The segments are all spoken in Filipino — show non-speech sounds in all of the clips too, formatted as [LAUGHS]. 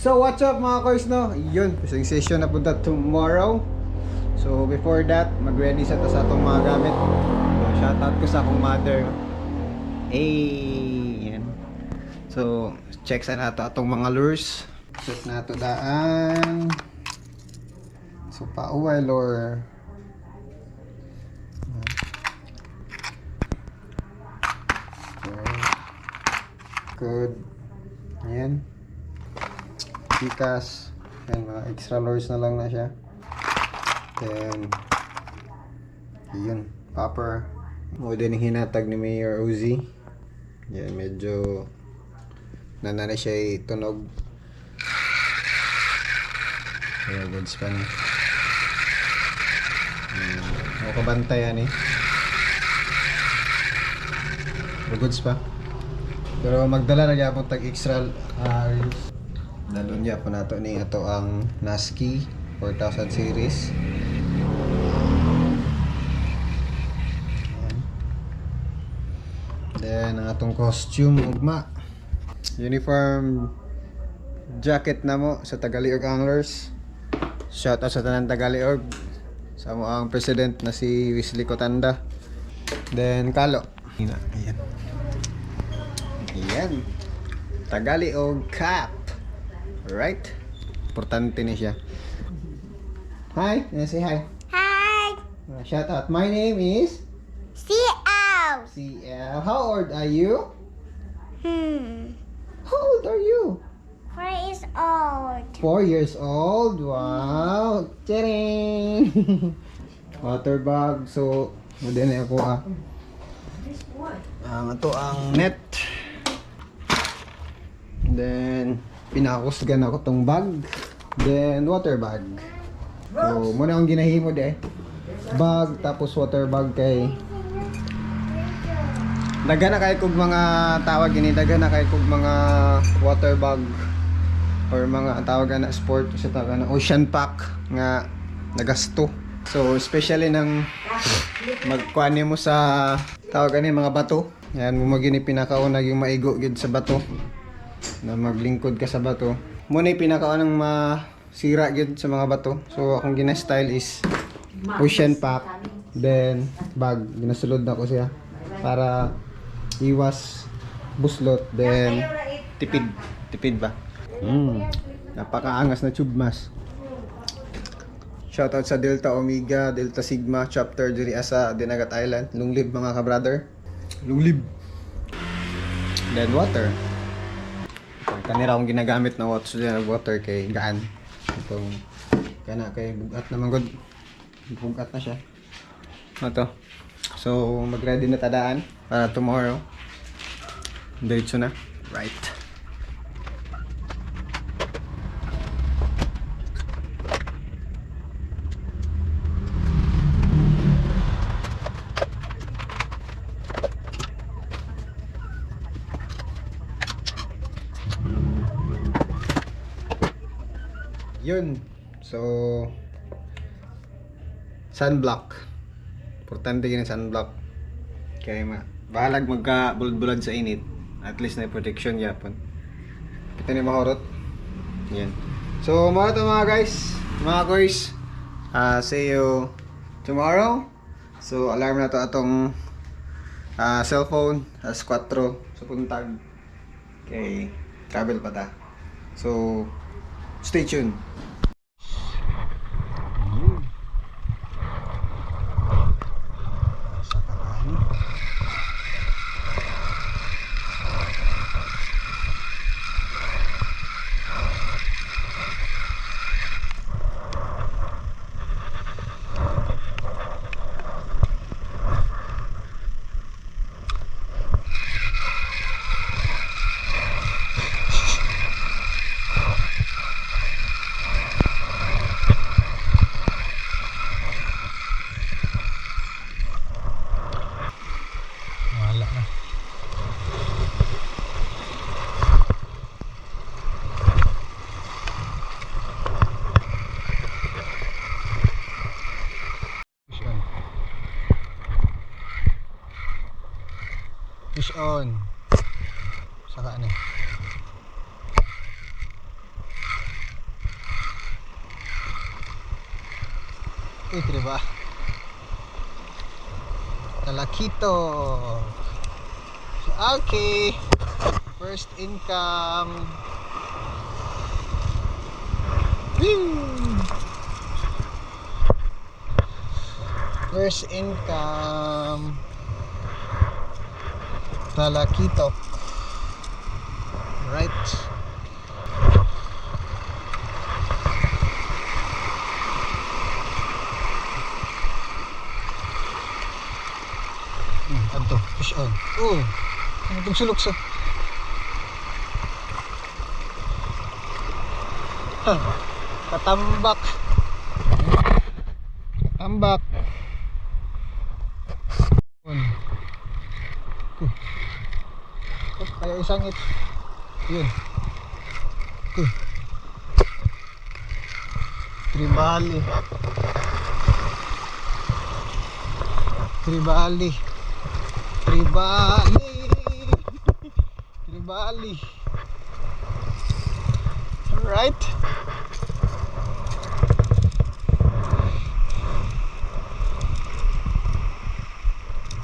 So what's up mga koys no? Yun, isang session na punta tomorrow. So before that, mag-ready sa ta sa atong mga gamit. So, shoutout ko sa akong mother. Hey, yan. So, check sa nato atong mga lures. Check nato daan. So, pa-oil or Okay. Good. Ayan. Pikas. Ayan, mga extra lures na lang na siya. Then, yun. Popper. Mo din hinatag ni Mayor Uzi. Yan, medyo nanana siya tunog. Kaya goods pa ni. Hmm, ako kabantayan eh. Goods pa. Pero magdala na gyapon tag extra uh, niya po nato ni ato ang Naski 4000 series. Then ang atong costume ugma. Uniform jacket na mo sa Tagaliog Anglers. Shout out sa tanan Tagaliog. Sa mo ang president na si Wesley Cotanda. Then Kalo. Ayan. Ayan. Tagaliog Cap. Right? Importante ni siya. Hi, say hi. Hi, Uh, shout out. My name is CL. CL. How old are you? Hmm. How old are you? Four is old. Four years old. Wow. Charing. Water [LAUGHS] bag. So, na ako ah. Ang ito ang net. Then, pinakusgan ako tong bag. Then, water bag. So, muna akong ginahimo de. Bag, tapos water bag kay Daga na kay kog mga tawag ini daga na kay kog mga water bag or mga tawag na sport sa tawag na ocean pack nga nagasto. So especially nang magkuan mo sa tawag ni mga bato. Yan mo magini pinakauna yung maigo gid sa bato na maglingkod ka sa bato. Mo na pinakaunang masira gid sa mga bato. So akong gina-style is ocean pack then bag ginasulod na ko siya para iwas buslot then tipid tipid ba mm. napakaangas na tube mas Shoutout sa Delta Omega, Delta Sigma, chapter diri sa Dinagat Island. Lunglib mga ka-brother. Lunglib. Then water. Kanira akong ginagamit na water, water kay gaan. Itong kana kay bugat naman god. Bugat na siya. Ito. So, mag-ready na tadaan para tomorrow. Diretso na. Right. Yun. So, sunblock. Importante yun ang sunblock. Kaya ma, bahalag magka bulad-bulad sa init. At least na protection yapon. Kita ni mahorot. Yan. So, mga to mga guys, mga guys, uh, see you tomorrow. So, alarm na to atong uh, cellphone, as 4 sa puntag. Okay, travel pa ta. So, stay tuned. fish on. Saka ano. Ito diba talakito okay first income. Woo! first income. Talakito. Right. Hmm, adto, fish on. Oh, ano itong sulok sa? Katambak. Yun. Uh. Oh, kaya isang it. Yun. Uh. Tribali. Tribali. Tribali. Tribali. Alright.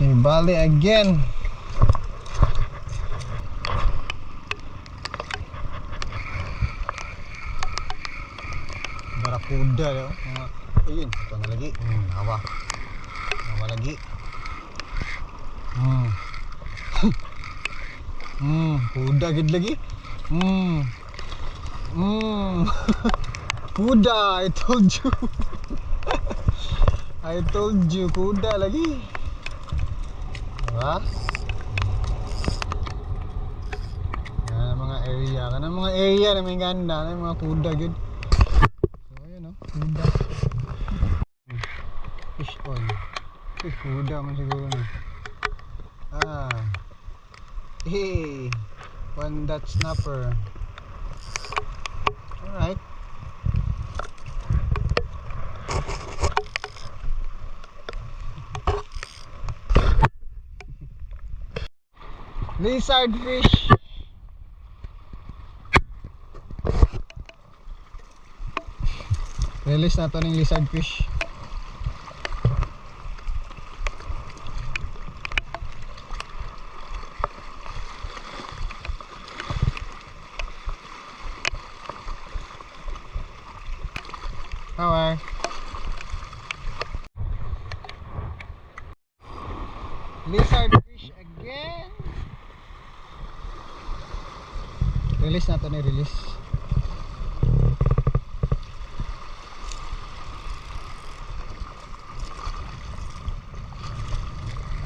Tribali again. Barakuda yo. Mga ayun, ito na lagi. Hmm, nawa. Nawa lagi. Hmm. Hmm, kuda gid lagi. Hmm. Hmm. [LAUGHS] kuda, I told you. [LAUGHS] I told you, kuda lagi. Diba? Yan ang mga area. Kan ang mga area na may ganda, na mga kuda gid. So ayun oh, kuda. Hmm. Fish on. Kuda man siguro na. Ah. Hey, one dot snapper. Alright. [LAUGHS] Lizard fish. Release na to ng lizard fish. Hi. Lizard fish again. Release na to ni release.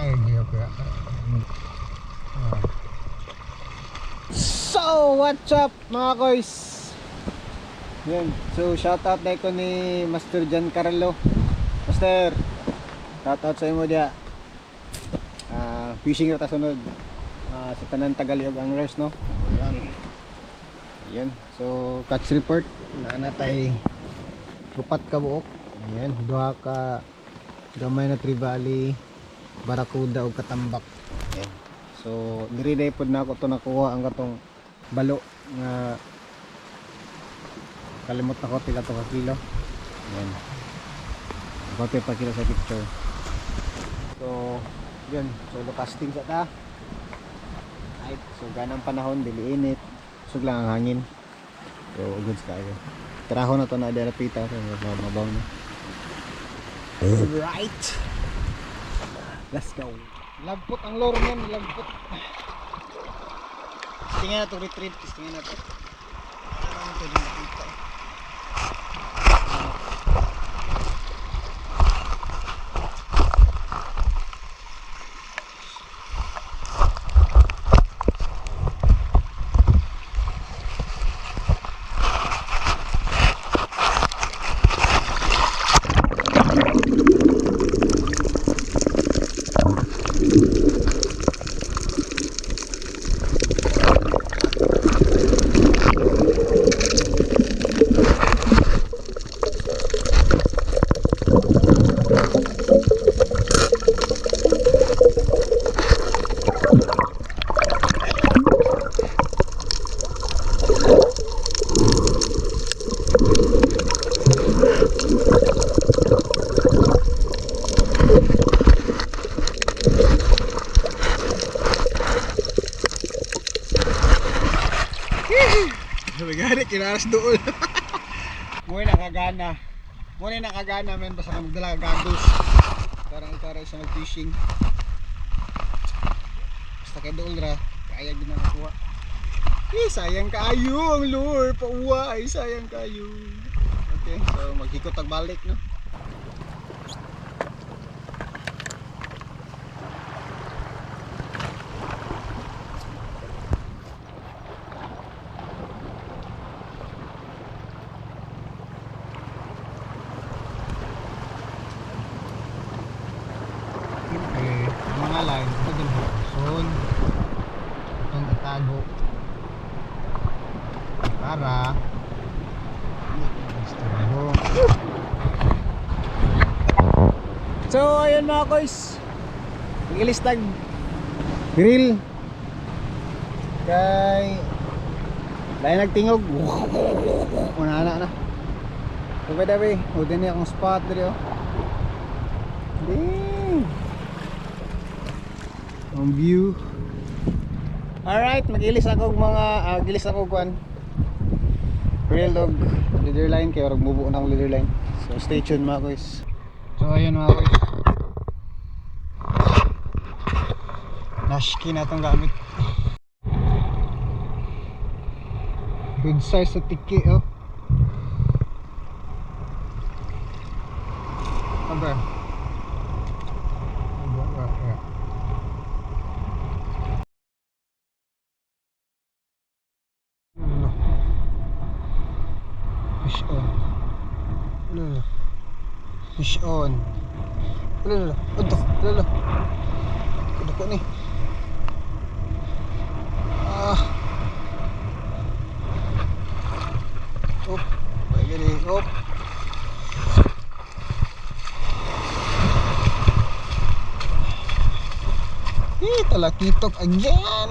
Ay, hindi ako ya. Ah. So, what's up mga koys? Yan. So, shoutout na ko ni Master Giancarlo. Master, shoutout sa imo dia. Ah, fishing ra ta sunod. Ah, sa tanan Tagaliog Anglers, no? Yan. Yan. So, catch report. Na natay upat ka buok. Ayan, duha ka gamay na tribali, barakuda ug katambak. Ayan. So, diri day pod na ako to nakuha ang katong balo nga kalimot na ko pila to ka kilo. Ayan. Kote pa kilo sa picture. So, yun. Solo casting sa ta. Right. So, ganang panahon, dili init. Sug ang hangin. So, goods kayo. Traho na to na derapita. So, mabaw na. Right. Let's go. Lampot ang lore niyan, lampot. Tingnan na to retreat, tingnan na to. Ano to din nakita. Nagani, kinaras doon. [LAUGHS] Muna nakagana. Muna nakagana, men. Basta ka magdala ka gados. Parang ikaw sa mag-fishing. Basta kay doon ra. Kaya ginagawa. Eh, sayang kayo ang lure. Pauwa ay sayang kayo. Okay, so maghikot ang balik, no? Okay, ang mga line, ito din son. Itong itago. Para istorbo. Ayun mga koys. Nagilistag grill. Kay dahil nagtingog. Una na the way, udin niya akong spot dito. Dang. Ang view. Alright, magilis ako mga uh, gilis ako kuan. Real dog leader line kay orag mubo na leader line. So stay tuned mga guys. So ayun mga guys. Nashki na itong gamit. Good size sa tiki oh. Ano? Fish on. Fish on. Lolo. Udo. Lolo. Kudo ko ni. Ah. Op. Baik gini. Op. Ih, talakitok again.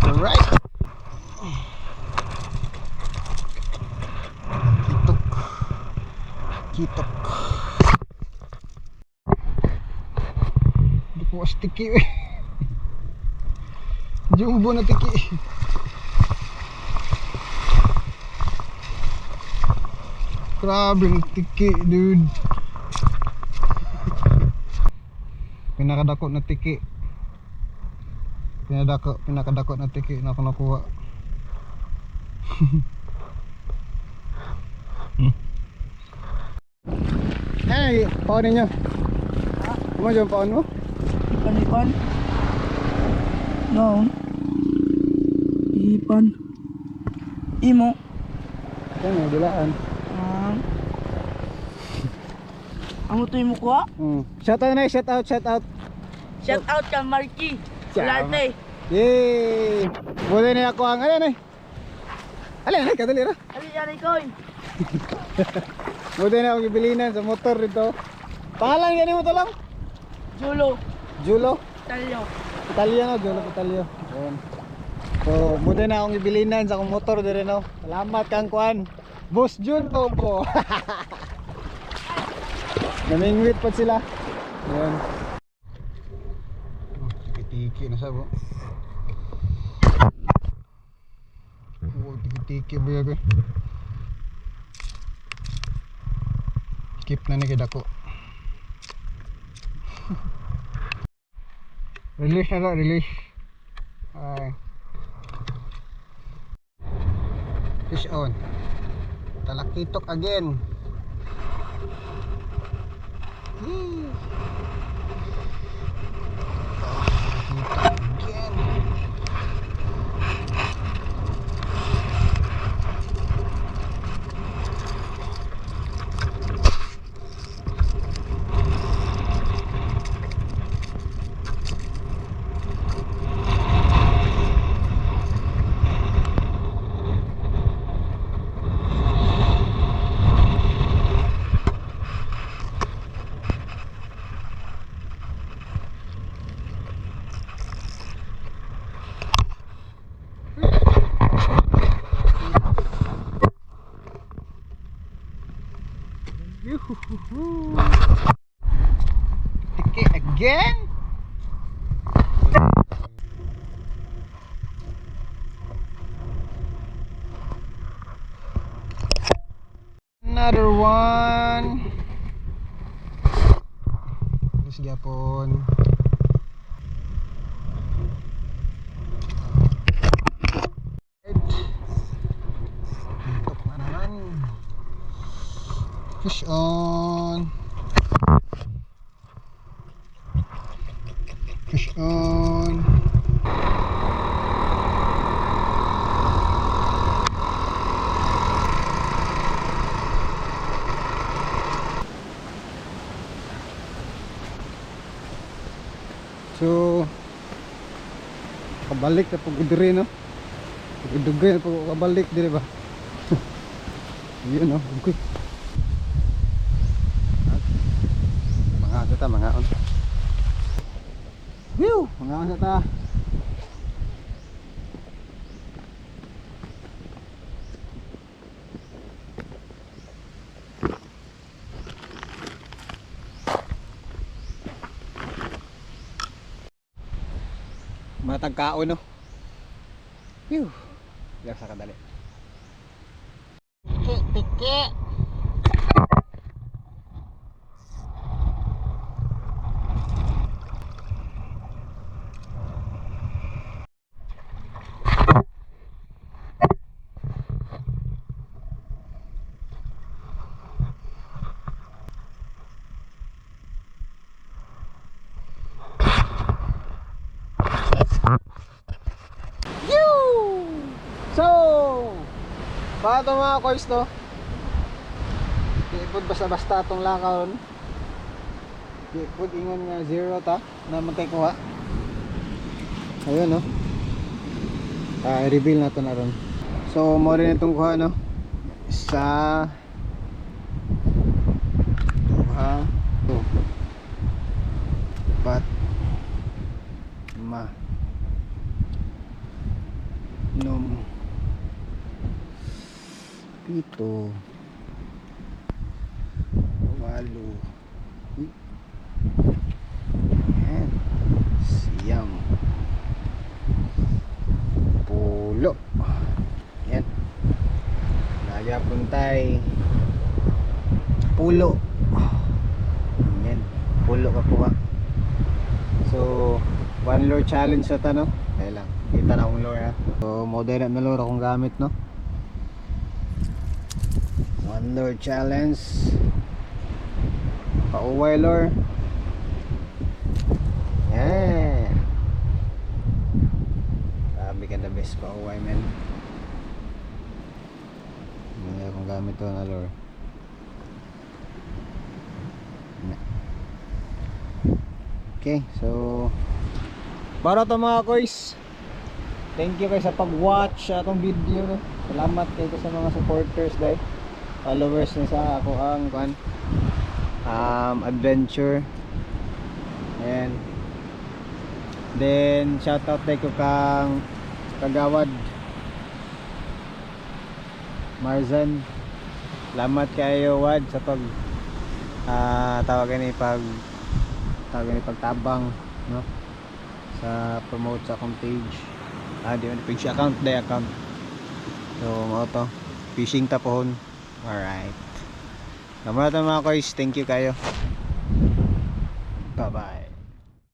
Alright. Kitok. Kitok. Hindi ko mas tiki eh. Jumbo na tiki. Grabe ang tiki dude. Pinakadako na tiki. Pinadako, pinakadako na tiki na ako nakuha. [LAUGHS] Hey, paon ninyo. Mo yung paon mo? Panipan? No. Ipan. Imo. Ito mo, dilaan. Ah. Amo to imo ko? Mm. Shout out na, shout out, shout out. Shout out ka Marky. Larte. Yay! Muli na ako ang, ano na Alin, alin, kadali ra. Ali yan ikaw. Muli na akong ibilinan sa motor dito. Pangalan gani mo to lang? Julo. Julo. Talyo. Italiano, Julo Italio. Ayan. So, muli na akong ibilinan sa akong motor dire no. Salamat kang kuan. Boss Jun po po. [LAUGHS] Namingwit pa sila. Ayan. Oh, tiki-tiki na sabo. Oh, tiki-tiki ba yagoy? Keep na ni kidako. [LAUGHS] Release na daw, release. Ay. Fish on. Talakitok again. Tiki again? Another one. Sige po. Fish on. Fish on. So kabalik na pag diri no. Pagdugay na pag kabalik diri ba. [LAUGHS] Yun no. Okay. Mga ano ta, mga on. Whew, mga ano ta. Matag kao no. Phew. Yan sa kadali. Piki, piki. So, paano mga koys to? Ipod basta-basta itong lakaw. Ipod ingon nga zero ta na magkikuha. Ayun no. Ah, reveal na to na ron. So, mo rin itong kuha no. Isa Duha Two Pat Ma Nom Pito Walo. Ayan. Siyam. Pulo. Yan Laya puntay. Pulo. Yan Pulo ka po So One lure challenge sa no Kaya lang. Kita na akong lure ha So modern na lure akong gamit no One lure challenge Pauway lure Yeah Grabe ka the best pauway man Hindi akong gamit to na lure. Okay, so para to mga koys. Thank you guys sa pag-watch atong video no. Salamat kayo sa mga supporters dai. Followers na sa ako ang kan um adventure. And then shout out dai ko kang kagawad. Marzan. Salamat kayo Wad sa pag ah tawagan ni pag tawagan ni pagtabang no? Sa promote sa akong page. Ah di man page account day account. So mo to. Fishing tapon alright. Namara mga guys thank you kayo. Bye bye